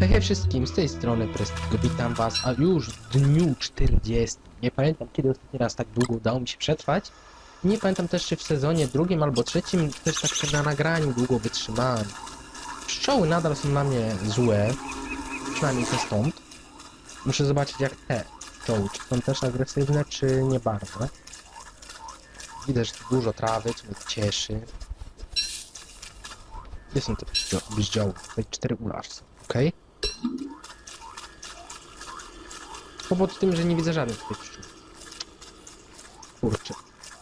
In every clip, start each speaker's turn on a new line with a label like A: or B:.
A: Hej, wszystkim, z tej strony Prestigo, witam was, a już w dniu 40. Nie pamiętam kiedy ostatni raz tak długo udało mi się przetrwać. Nie pamiętam też czy w sezonie drugim albo trzecim też tak się na nagraniu długo wytrzymałem. Pszczoły nadal są na mnie złe, przynajmniej te stąd. Muszę zobaczyć jak te pszczoły, czy są też agresywne, czy nie bardzo. Widzę, że dużo trawy, co mnie cieszy. Gdzie są te bździoły? Tutaj cztery ulasz są, okej? Kłopot w tym, że nie widzę żadnych tych pszczół. Kurczę.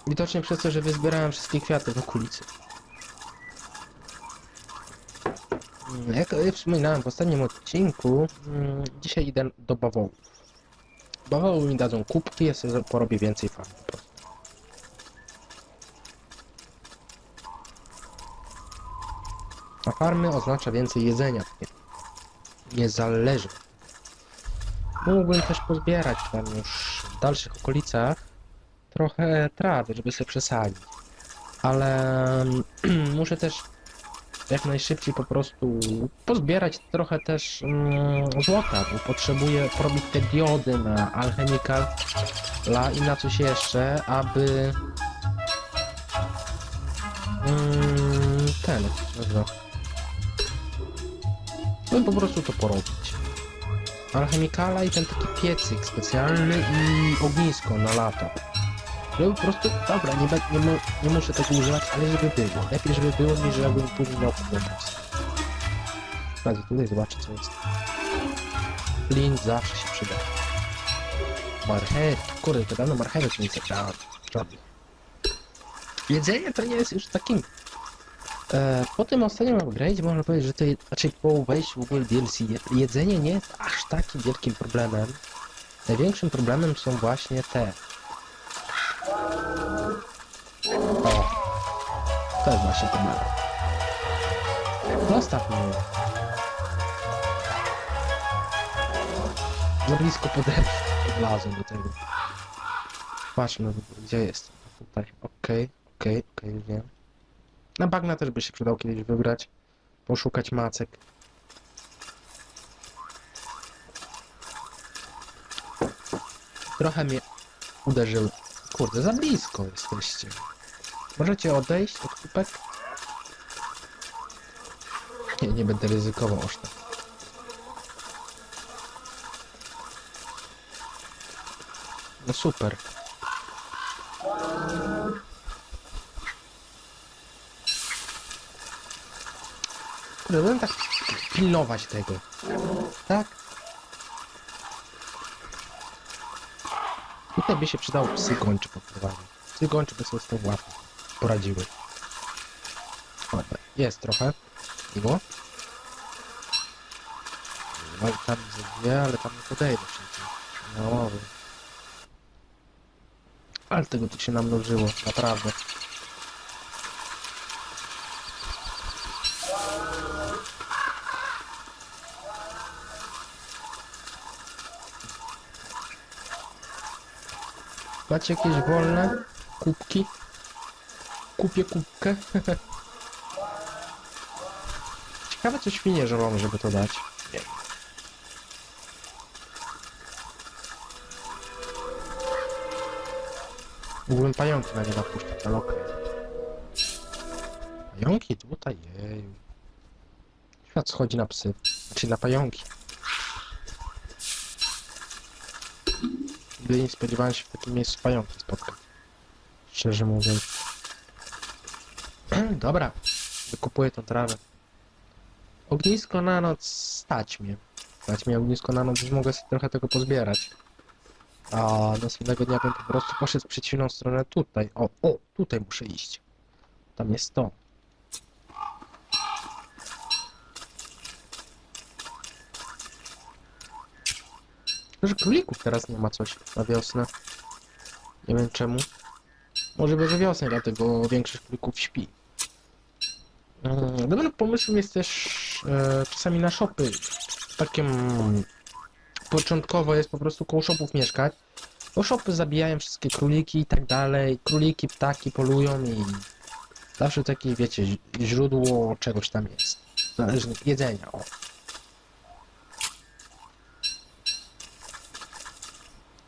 A: Widocznie przez to, że wyzbierałem wszystkie kwiaty w okolicy. Mm, Jak wspominałem w ostatnim odcinku, mm, dzisiaj idę do bawołów. Bawoły mi dadzą kubki, ja sobie porobię więcej farm. A farmy oznacza więcej jedzenia. Nie zależy. Mógłbym też pozbierać tam już w dalszych okolicach trochę trawy, żeby sobie przesadzić. Ale muszę też jak najszybciej po prostu pozbierać trochę też mm, złota, bo potrzebuję porobić te diody na Alchemical la i na coś jeszcze, aby mm, ten, nazywa? No po prostu to porobić. Alchemikala i ten taki piecyk specjalny i ognisko na lato. Żeby po prostu, dobra, nie, nie, nie muszę tego używać, ale żeby było. Lepiej, żeby było, niż żebym później miał problem. Sprawdzę tutaj, zobaczę co jest. Flint zawsze się przyda. Marchewki, kurde, to dawno marchewek nie. Żadnych. Jedzenie to nie jest już takim E, po tym ostatnim upgrade można powiedzieć, że to, znaczy po wejściu w ogóle DLC, je- jedzenie nie jest aż takim wielkim problemem. Największym problemem są właśnie te. O, to jest właśnie problem. Zostaw mnie. Za blisko podlazłem do tego. Patrzmy, gdzie jest. Tutaj, okej, okej, okej, wiem. Na bagna też by się przydał kiedyś wybrać. Poszukać macek. Trochę mnie uderzyły. Kurde, za blisko jesteście. Możecie odejść od kupek? Nie, nie będę ryzykował aż tak. No super. Kurde, tak pilnować tego. Tak? Tutaj by się przydało psy gończe podprowadzić. Psy gończe by sobie z tym łatwo poradziły. Dobra, jest trochę. Miło. No i tam ze dwie, ale tam nie podejdę przecież. No. Ale tego tu się namnożyło, naprawdę. Macie jakieś wolne kubki? Kupię kubkę. Ciekawe co świnie żelą, żeby to dać. Nie. Mógłbym pająki na nie napuszczać, ale okej. Pająki tutaj, jeju. Świat schodzi na psy, znaczy na pająki. Nigdy nie spodziewałem się w takim miejscu pająki spotkać. Szczerze mówiąc. Dobra, wykupuję tą trawę. Ognisko na noc stać mnie. Stać mnie ognisko na noc, już mogę sobie trochę tego pozbierać. A następnego dnia bym po prostu poszedł w przeciwną stronę tutaj. O, o, tutaj muszę iść. Tam jest to. Że królików teraz nie ma coś na wiosnę. Nie wiem czemu. Może we wiosnę, dlatego większość królików śpi. Mm, Dobrym pomysłem jest też e, czasami na shopy. Takim początkowo jest po prostu koło shopów mieszkać. Bo shopy zabijają wszystkie króliki i tak dalej. Króliki, ptaki polują i zawsze takie, wiecie, źródło czegoś tam jest. Zależnie jedzenia, o.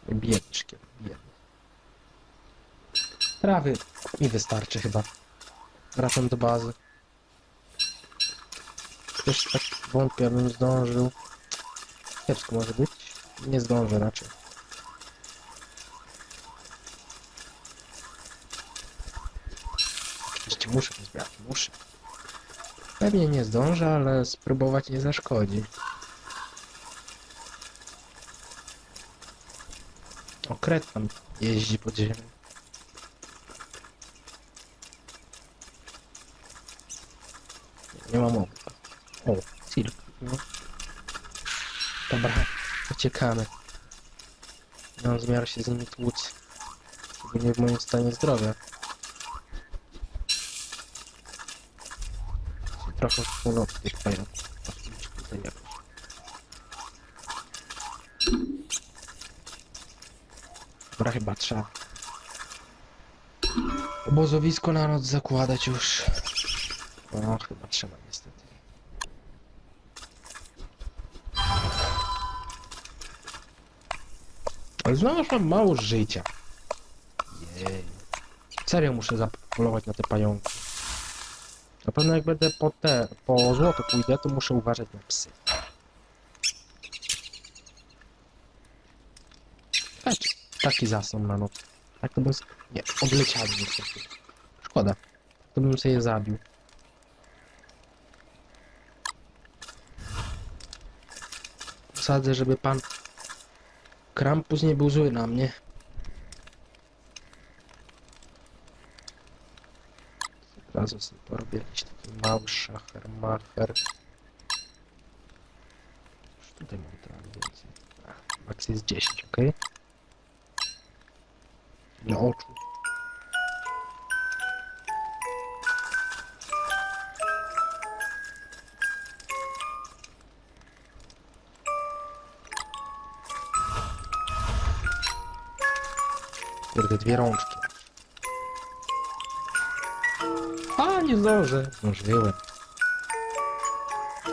A: Biedny szkielet, biedny. Trawy mi wystarczy chyba. Wracam do bazy. Też tak wątpię, abym zdążył. Kiepsko może być. Nie zdążę raczej. Oczywiście muszę zbierać, muszę. Pewnie nie zdążę, ale spróbować nie zaszkodzi. Okret tam jeździ pod ziemią. Nie ma mowy. O, silk. No. Dobra, uciekamy. Nie mam zamiaru się z nimi tłuc. Szczególnie w moim stanie zdrowia. Trochę w tych pająków. Dobra, chyba trzeba obozowisko na noc zakładać już. No, chyba trzeba niestety. Ale znowu mam mało życia. Jej. Serio muszę zapolować na te pająki. Na pewno jak będę po te, po złoto pójdę, to muszę uważać na psy. Taki zasąd na noc. Tak to bym... Nie, odleciali niestety. Szkoda. To bym sobie je zabił. Sadzę, żeby pan Krampus nie był zły na mnie. Razu sobie porobię jakiś taki mały szacher, macher. Już tutaj mam trochę więcej. Max jest 10, ok? Na oczu. Kurde, dwie rączki. A, nie zdążę. Zdążyłem.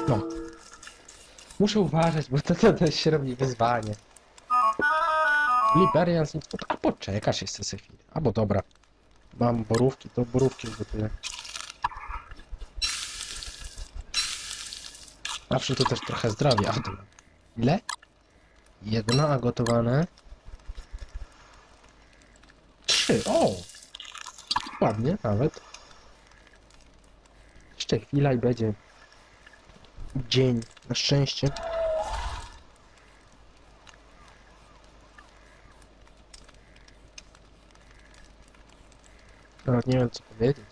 A: No. Muszę uważać, bo to, to, to się robi wyzwanie. Liberians, a poczekasz jeszcze sobie chwilę. Albo dobra. Mam borówki, to borówki gotuję. Zawsze to też trochę zdrowia. A, dobra. Ile? Jedno, a gotowane? Trzy, o! Ładnie nawet. Jeszcze chwila i będzie dzień, na szczęście. Nawet nie wiem co powiedzieć.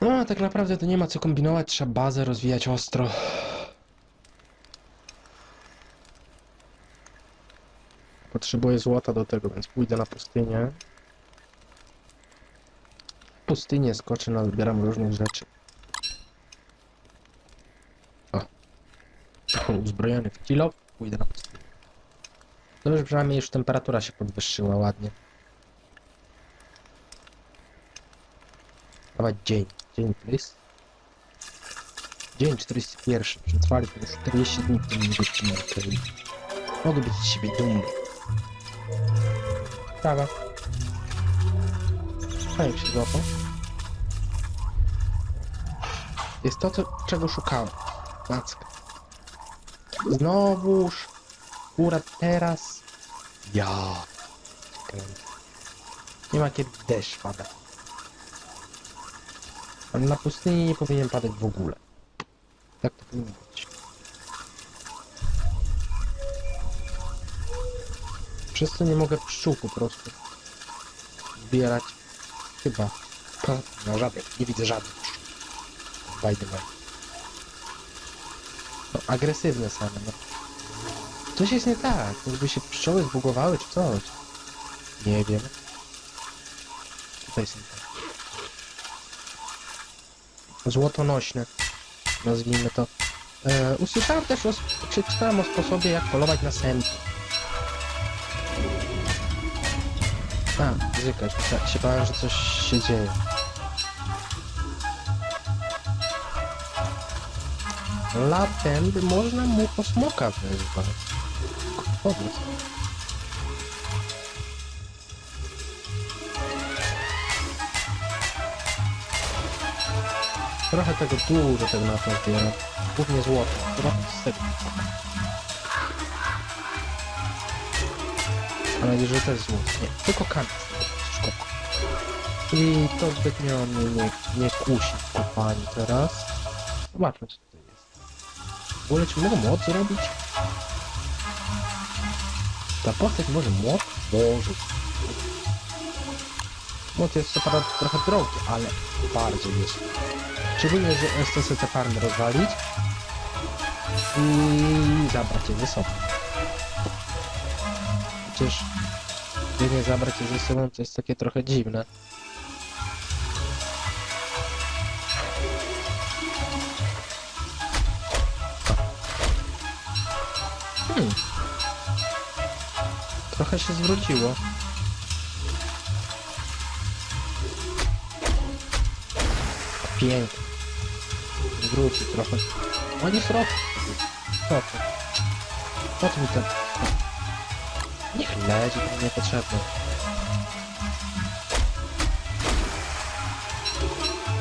A: No, tak naprawdę to nie ma co kombinować, trzeba bazę rozwijać ostro. Potrzebuję złota do tego, więc pójdę na pustynię. W pustynię skoczę, nazbieram różnych rzeczy. O. Uzbrojony w kilo, pójdę na pustynię. Dobrze, że przynajmniej już temperatura się podwyższyła ładnie. Dawać dzień. Dzień, please. Dzień 41. Przetrwaliśmy już 40 dni w tym niebieskim okej. Mogę być z siebie dumny. Prawa. Jak się złapał? Jest to, co, czego szukałem. Macka. Znowuż. Akurat teraz. Ja. Nie ma kiedy deszcz pada. Ale na pustyni nie powinien padać w ogóle. Tak to powinno być. Przez to nie mogę pszczół po prostu zbierać. Chyba. No żadnych, nie widzę żadnych pszczół. By the way. No, agresywne same, no. Coś jest nie tak, jakby się pszczoły zbugowały czy coś. Nie wiem. Tutaj są tak. Złotonośne. Nazwijmy to. E, usłyszałem też, o, sp- czy czytałem o sposobie jak polować na sępy. A, zykać, tak się bałem, że coś się dzieje. Latem można mu po smoka wezwać. Podniósł. Trochę tego dużo tego na to zbieram. Głównie złoto. Chyba tego. Mam nadzieję, że też złoto. Nie, tylko kamień. Szkoda. I to zbytnio mnie nie, nie kusi w kopalni teraz. Zobaczmy co tutaj jest. W ogóle czy mogę moc zrobić? Ta postać może młot? Może. Młot jest trochę drogi, ale bardzo jest. Szczególnie, że chcę te farmy rozwalić i zabrać je ze sobą. Przecież gdy nie zabrać je ze sobą, to jest takie trochę dziwne. Hmm. Trochę się zwróciło. Pięknie. Zwróci trochę. Ładnie srok. Co to? Po co mi to? Niech leci, to niepotrzebne.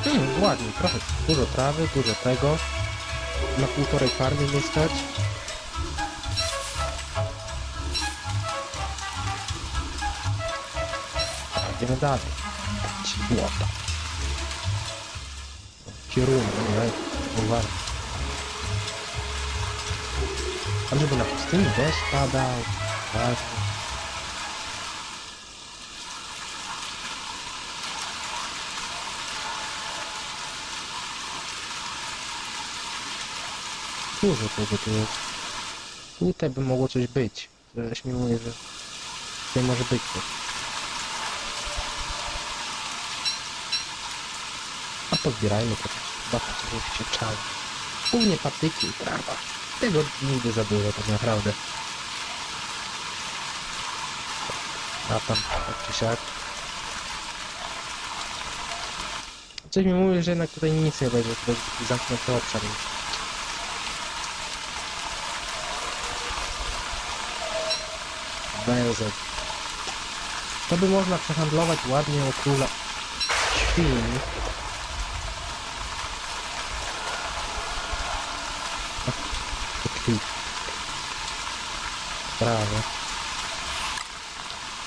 A: Hmm, ładnie, trochę. Dużo trawy, dużo tego. Na półtorej farmy nie stać. Idziemy dalej. Błota. Kierunek, nie? Uwaga. A żeby na pustyni deszcz padał. Ważne. Dużo tego tu jest. Tutaj by mogło coś być. Coś mi mówi, że tutaj może być coś. Pozbierajmy to. Chyba to się czał. Głównie patyki i trawa. Tego nigdy za dużo tak naprawdę. A tam tak czy siak. Coś mi mówi, że jednak tutaj nic nie będzie. To będzie zamknięty obszar. Węzeł. To by można przehandlować ładnie o króla świn. Prawo.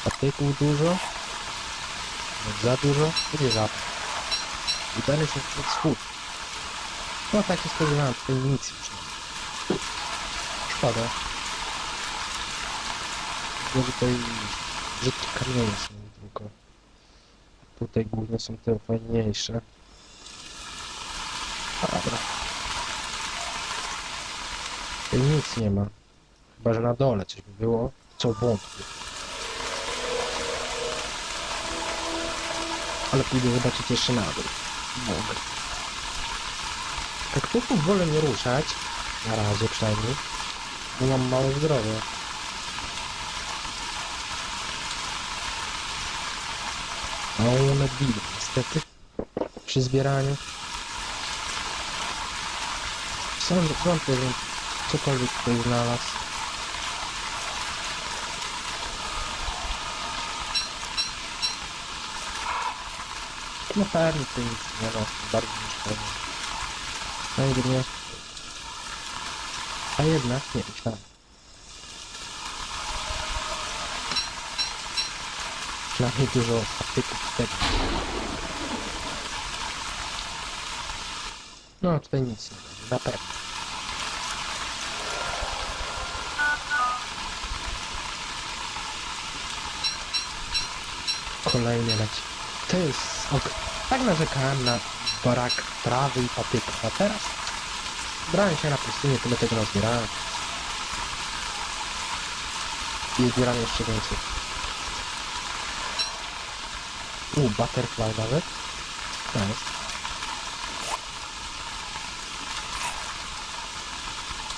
A: Patyków dużo. Nie Za dużo? Nie za. I dalej się przed wschód. No tak się spodziewałem, tutaj nic już. Szkoda. Bo tutaj brzydkie kamienie są tylko. Tutaj głównie są te fajniejsze. Dobra. Tutaj nic nie ma. Chyba, że na dole coś by było, co wątpię. Ale pójdę zobaczyć jeszcze na dół. Mogę. Kaktusów wolę nie ruszać. Na razie przynajmniej. Bo mam małe zdrowie. A one biją niestety. Przy zbieraniu. Sądzę, wątpię, że cokolwiek tutaj znalazł. No pewnie tutaj nic nie ma, bardzo niż pewnie. No i nie. A jednak nie, myślałem. Przynajmniej dużo patyków tego. No tutaj nic nie będzie, na pewno. Kolejny leci. To jest ok. Tak narzekałem na brak trawy i patyków, a teraz brałem się na pustynię, tyle tego nazbierałem. I zbieram jeszcze więcej. U, butterfly nawet. Nice.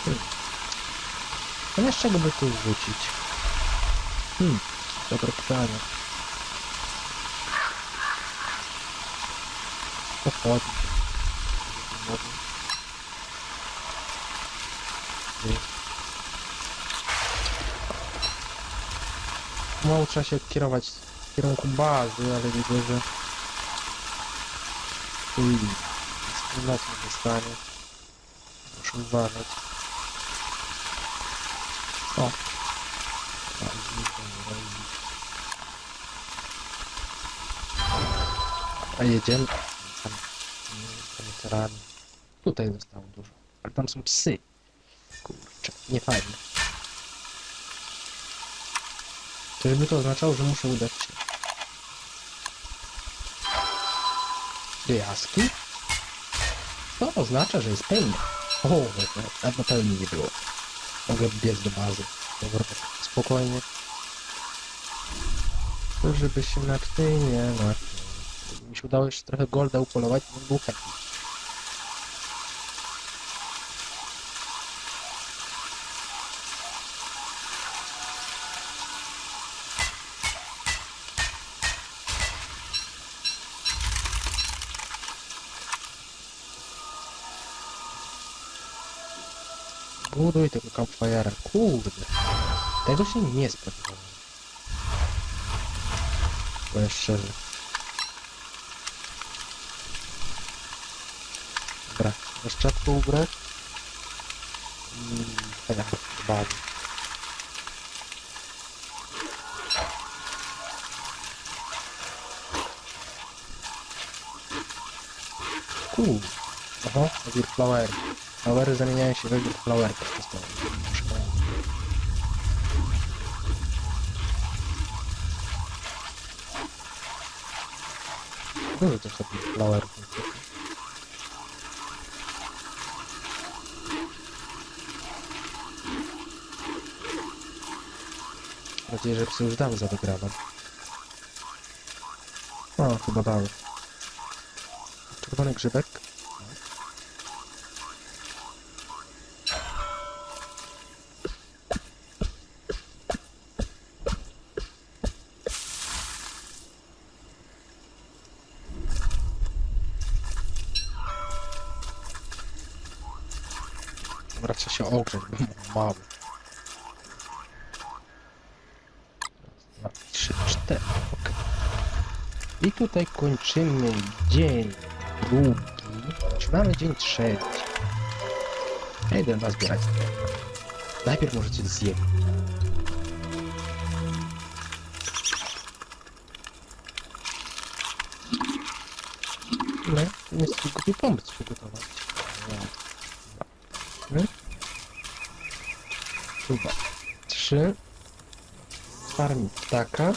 A: Hmm. Zamiast czego by tu wrzucić? Hmm, dobre pytanie. Pochodzi. Pomału trzeba się kierować w kierunku bazy, ale widzę, że... Noc nie zostanie. Muszę uważać. O! No A jedziemy. Tutaj zostało dużo. Ale tam są psy. Kurczę, nie fajne. Czyżby to oznaczało, że muszę udać się do jaski? To oznacza, że jest pełnia. O, dawno pełni nie było. Mogę biec do bazy. Dobra, spokojnie. To żeby się na nie. Gdyby mi się udało jeszcze trochę golda upolować, to bym był happy. Buduj tego campfire'a, kurde. Tego się nie spodziewałem. Powiem szczerze. Dobra, jeszcze ubrać. I ja, bawi. Cool. Oho, wir flower. Flowery zamieniają się we wir flower przez to. Dużo to sobie flowerów. Mam nadzieję, że psy już dały za dograwem. O, chyba dały. Czerwony grzybek. Dobra, trzeba się ogrzeć, bo mam mały. Raz, dwa, trzy, cztery. okej. I tutaj kończymy dzień drugi. Zaczynamy dzień trzeci. Ja idę was zbierać. Najpierw możecie zjeść. No, nie jest głupi pomysł przygotować. Nie. Chyba. Trzy. Farmi ptaka.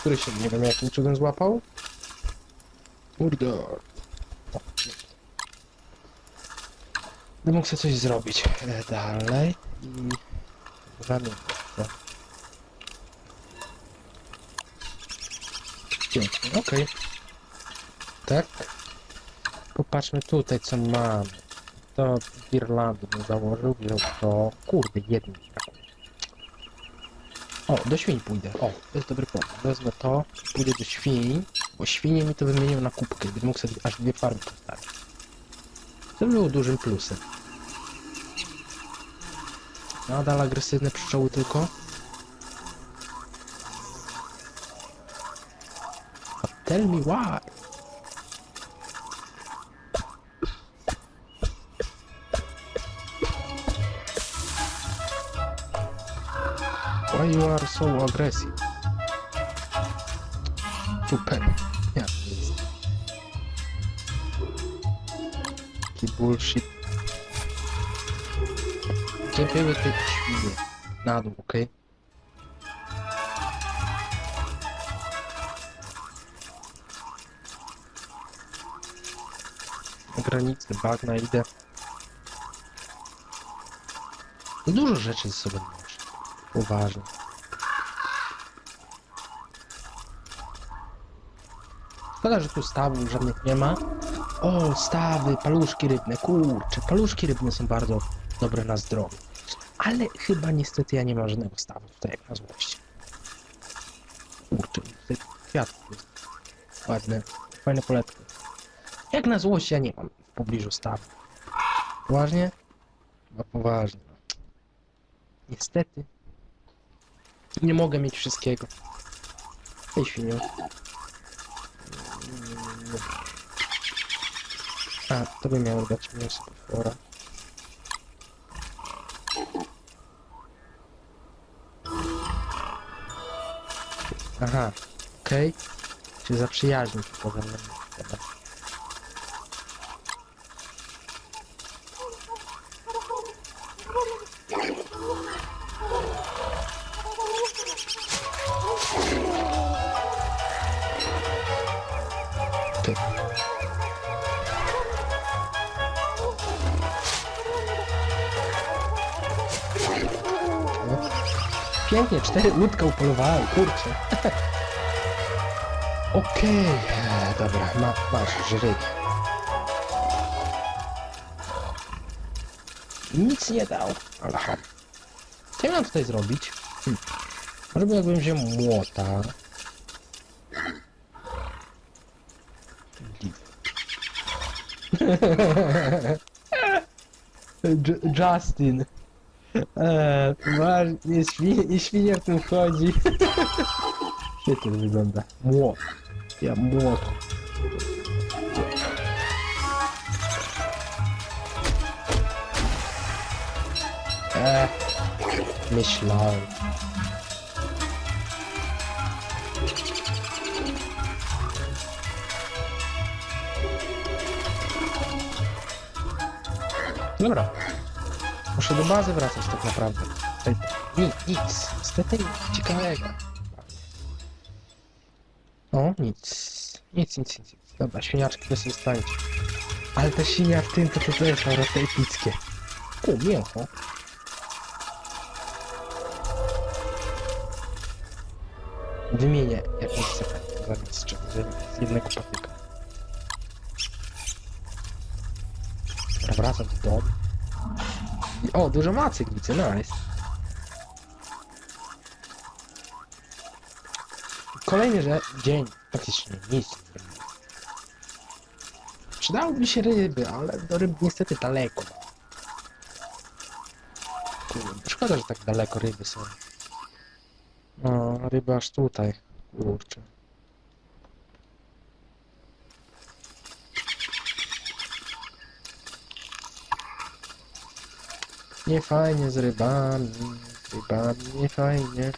A: Który się nie wiem jakim cudem złapał. Kurde. Będę mógł sobie coś zrobić. E, dalej. I... Ramię. No. Pięknie, okej. Tak. Popatrzmy tutaj co mamy. To bym założył, wziął to... Kurde, brakuje. O, do świń pójdę. O, to jest dobry pomysł. Wezmę to, pójdę do świń, bo świnie mi to wymienią na kubkę, będę mógł sobie aż dwie farmy postawić. To było dużym plusem. Nadal agresywne pszczoły tylko. Tell me why. You are so aggressive? Super. Ja to jest. Taki bullshit. Gdzie były te świnie? Na dół, okej? Na granicy bagna idę. Dużo rzeczy ze sobą masz. Uważaj. Szkoda, że tu stawów żadnych nie ma. O, stawy, paluszki rybne, kurczę, paluszki rybne są bardzo dobre na zdrowie. Ale chyba niestety ja nie mam żadnego stawu tutaj jak na złość. Kurczę, tutaj kwiatków jest ładne, fajne poletki. Jak na złość ja nie mam w pobliżu stawu. Poważnie? No poważnie. Niestety. Nie mogę mieć wszystkiego. Ej, świnio. A, to by miało dać mięso potwora. Aha, okej. Się zaprzyjaźnił tylko Pięknie, cztery łódka upolowałem, kurczę. Okej, e, dobra, ma, masz, żryj. Nic nie dał, ale ham. Co mam tutaj zrobić? Hm. Może by jakbym wziął młota. Ju- Justin. Eee, masz, nie, świnie, nie świnia w tym chodzi. Świetnie to wygląda. Młot. Ja młot. Eee, myślałem. Dobra. Muszę do bazy wracać tak naprawdę. Ej, Nic. Niestety nic ciekawego. O, nic. Nic, nic, nic. Dobra, świniaczki to sobie stańcie. Ale te świnia w tym to to, to jest prostu epickie. O, mięcho. Wymienię jakąś cechę zamiast czego, z jednego patyka. Dobra, wracam do domu. O, dużo macy widzę, nice. Kolejny że dzień, praktycznie nic. Przydałoby się ryby, ale do ryb niestety daleko. Kurde, szkoda, że tak daleko ryby są. No, ryby aż tutaj. Kurczę. Nie fajnie z rybami, rybami, nie fajnie.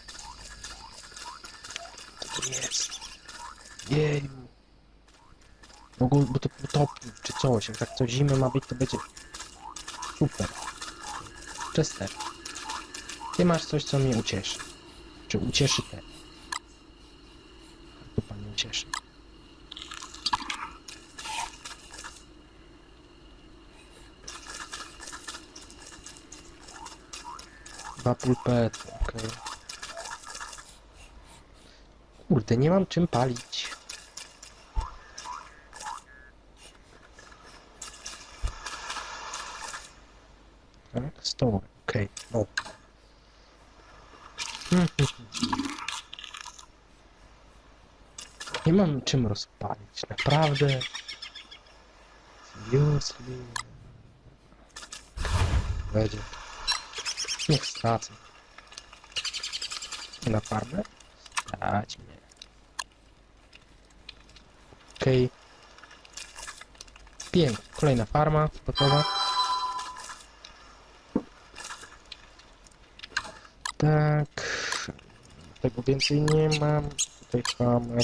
A: Jest? Jeju. Mogą, bo to potopi, czy coś. Jak tak co zimę ma być, to będzie super. Chester. Ty masz coś, co mnie ucieszy. Czy ucieszy te. To pan mnie ucieszy. Dwa pulpety, okej. Kurde, nie mam czym palić. Tak, stoły, okej, no. Nie mam czym rozpalić, naprawdę. Seriously. Będzie. Niech stracę. Na farmę? Stać mnie. Okej. Pięknie. Kolejna farma gotowa. Tak. Tego więcej nie mam. Tutaj hammer.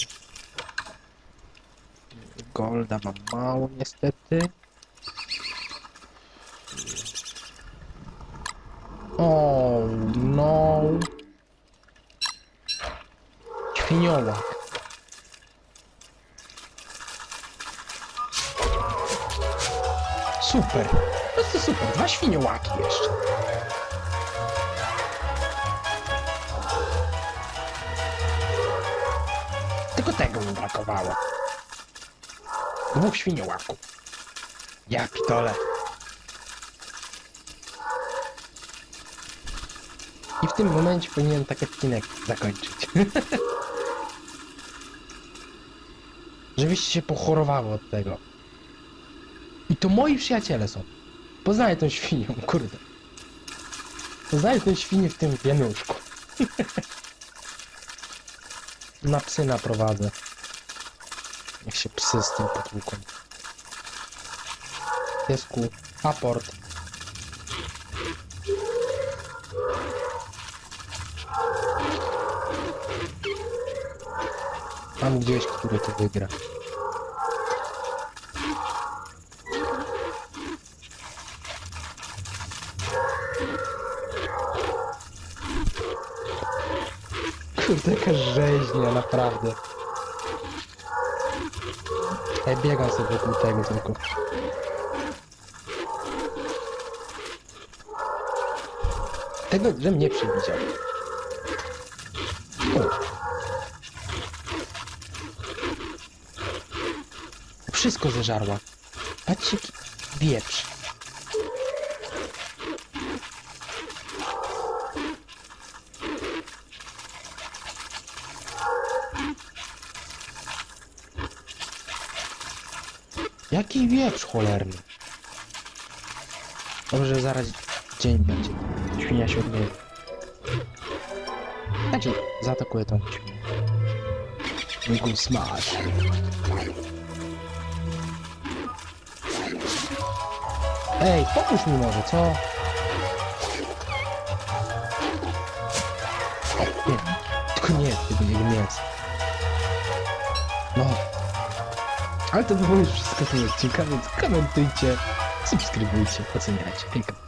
A: Golda mam mało niestety. O no. Świniołak. Super. Po prostu super. Dwa świniołaki jeszcze. Tylko tego mi brakowało. Dwóch świniołaków. Ja pitole. I w tym momencie powinienem tak odcinek zakończyć. Żebyście się pochorowały od tego. I to moi przyjaciele są. Poznaję tą świnią, kurde. Poznaję tę świnię w tym wianuszku. Na psy naprowadzę. Niech się psy z tym potłuką. Piesku, aport. Mam gdzieś, który to wygra. Kurde, jaka rzeźnia, naprawdę. Ja biegam sobie wokół tego tylko. Tego, że mnie przewidział. Wszystko zeżarła. Patrzcie, wieprz. Jaki wieprz cholerny. Dobrze, zaraz dzień będzie. Świnia się odmierzy. Znaczy, zaatakuję tą świnię. Mógł smash. Ej, pomóż mi może, co? Nie, tylko nie, tego jego mięsa. No. Ale to było już wszystko z tego odcinka, więc komentujcie, subskrybujcie, oceniajcie. Hejka.